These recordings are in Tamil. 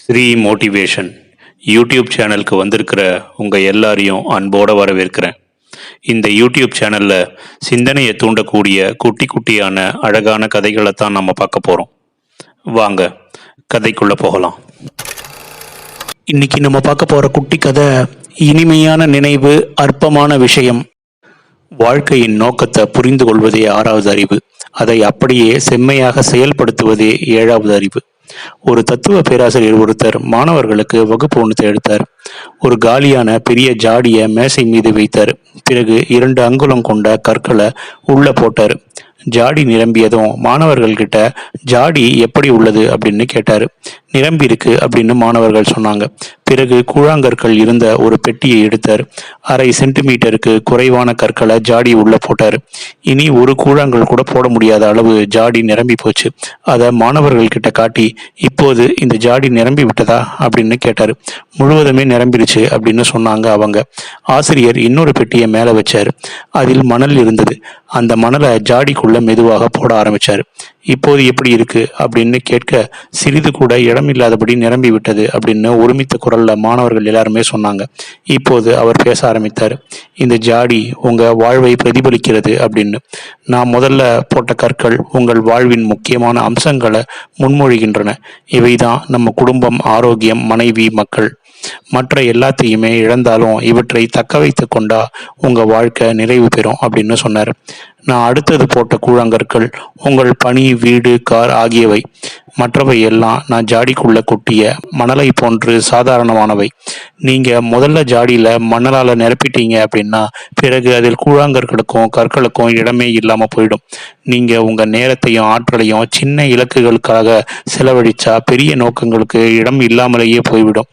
ஸ்ரீ மோட்டிவேஷன் யூடியூப் சேனலுக்கு வந்திருக்கிற உங்கள் எல்லாரையும் அன்போடு வரவேற்கிறேன். இந்த யூடியூப் சேனலில் சிந்தனையை தூண்டக்கூடிய குட்டி குட்டியான அழகான கதைகளை தான் நம்ம பார்க்க போகிறோம் வாங்க கதைக்குள்ளே போகலாம். இன்னைக்கு நம்ம பார்க்க போகிற குட்டி கதை இனிமையான நினைவு அற்பமான விஷயம். வாழ்க்கையின் நோக்கத்தை புரிந்து கொள்வதே ஆறாவது அறிவு. அதை அப்படியே செம்மையாக செயல்படுத்துவதே ஏழாவது அறிவு. ஒரு தத்துவ பேராசிரியர் ஒருத்தர் மாணவர்களுக்கு வகுப்பு ஒன்று எடுத்தார். ஒரு காலியான பெரிய ஜாடிய மேசை மீது வைத்தார். பிறகு இரண்டு அங்குலம் கொண்ட கற்களை உள்ள போட்டார். ஜாடி நிரம்பியதும் மாணவர்கள் கிட்ட ஜாடி எப்படி உள்ளது? அப்படின்னு கேட்டார். நிரம்பியிருக்கு அப்படின்னு மாணவர்கள் சொன்னாங்க. பிறகு கூழாங்கற்கள் இருந்த ஒரு பெட்டியை எடுத்தார். அரை சென்டிமீட்டருக்கு குறைவான கற்களை ஜாடி உள்ள போட்டார். இனி ஒரு கூழாங்கல் கூட போட முடியாத அளவு ஜாடி நிரம்பி போச்சு. அதை மாணவர்கள் கிட்ட காட்டி இப்போது இந்த ஜாடி நிரம்பி விட்டதா? அப்படின்னு கேட்டார். முழுவதுமே நிரம்பிடுச்சு அப்படின்னு சொன்னாங்க அவங்க. ஆசிரியர் இன்னொரு பெட்டியை மேலே வச்சார். அதில் மணல் இருந்தது. அந்த மணலை ஜாடிக்குள்ள மெதுவாக போட ஆரம்பிச்சார். இப்போது எப்படி இருக்கு? அப்படின்னு கேட்க சிறிது கூட இடமில்லாதபடி நிரம்பி விட்டது அப்படின்னு ஒருமித்த குரல்ல மாணவர்கள் எல்லாருமே சொன்னாங்க. இப்போது அவர் பேச ஆரம்பித்தார். இந்த ஜாடி உங்க வாழ்வை பிரதிபலிக்கிறது அப்படின்னு. நான் முதல்ல போட்ட கற்கள் உங்கள் வாழ்வின் முக்கியமான அம்சங்களை முன்மொழிகின்றன. இவைதான் நம்ம குடும்பம் ஆரோக்கியம் மனைவி மக்கள். மற்ற எல்லாத்தையுமே இழந்தாலும் இவற்றை தக்க வைத்து கொண்டா உங்கள் வாழ்க்கை நிறைவு பெறும் அப்படின்னு சொன்னார். நான் அடுத்தது போட்ட கூழாங்கற்கள் உங்கள் பணி வீடு கார் ஆகியவை. மற்றவை எல்லாம் நான் ஜாடிக்குள்ள கொட்டிய மணலை போன்று சாதாரணமானவை. நீங்க முதல்ல ஜாடியில மணலால நிரப்பிட்டீங்க அப்படின்னா பிறகு அதில் கூழாங்கற்களுக்கும் கற்களுக்கும் இடமே இல்லாம போயிடும். நீங்க உங்க நேரத்தையும் ஆற்றலையும் சின்ன இலக்குகளுக்காக செலவழிச்சா பெரிய நோக்கங்களுக்கு இடம் இல்லாமலேயே போய்விடும்.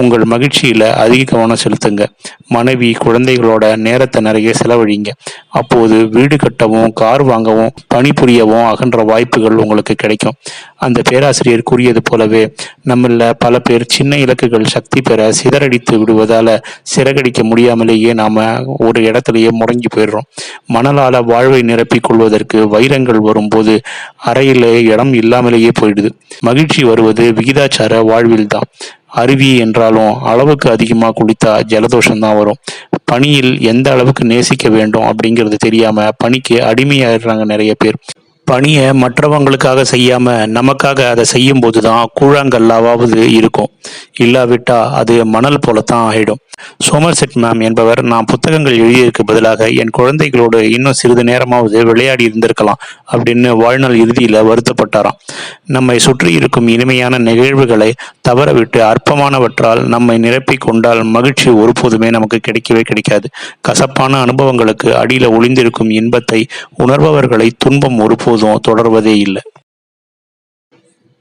உங்கள் மகிழ்ச்சியில அதிக கவனம் செலுத்துங்க. மனைவி குழந்தைகளோட நேரத்தை நிறைய செலவழிங்க. அப்போது வீடு கட்டவும் கார் வாங்கவும் பணிபுரியவும் அகன்ற வாய்ப்புகள் உங்களுக்கு கிடைக்கும். அந்த பேராசிரியர் கூறியது போலவே நம்மள பல பேர் சின்ன இலக்குகள் சக்தி பெற சிதறடித்து விடுவதால சிறகடிக்க முடியாமலேயே நாம ஒரு இடத்துலயே முடங்கி போயிடுறோம். மணலால வாழ்வை நிரப்பிக் கொள்வதற்கு வைரங்கள் வரும்போது அறையிலே இடம் இல்லாமலேயே போயிடுது. மகிழ்ச்சி வருவது விகிதாச்சார வாழ்வில்தான். அருவி என்றாலும் அளவுக்கு அதிகமாக குளித்தா ஜலதோஷம் தான் வரும். பனியில் எந்த அளவுக்கு நேசிக்க வேண்டும் அப்படிங்கிறது தெரியாமல் பனிக்கு அடிமையாயிடுறாங்க நிறைய பேர். பணியை மற்றவங்களுக்காக செய்யாமல் நமக்காக அதை செய்யும் போது தான் கூழாங்கல்லாவது இருக்கும். இல்லாவிட்டால் அது மணல் போலத்தான் ஆகிடும் சோமர்செட் மேம் என்பவர் நான் புத்தகங்கள் எழுதியதற்கு பதிலாக என் குழந்தைகளோடு இன்னும் சிறிது நேரமாவது விளையாடி இருந்திருக்கலாம் அப்படின்னு வாழ்நாள் இறுதியில வருத்தப்பட்டாராம். நம்மை சுற்றி இருக்கும் இனிமையான நிகழ்வுகளை தவறவிட்டு அற்பமானவற்றால் நம்மை நிரப்பிக் கொண்டால் மகிழ்ச்சி ஒருபோதுமே நமக்கு கிடைக்கவே கிடைக்காது. கசப்பான அனுபவங்களுக்கு அடியில ஒளிந்திருக்கும் இன்பத்தை உணர்பவர்களை துன்பம் ஒருபோதும் தொடர்வதே இல்லை.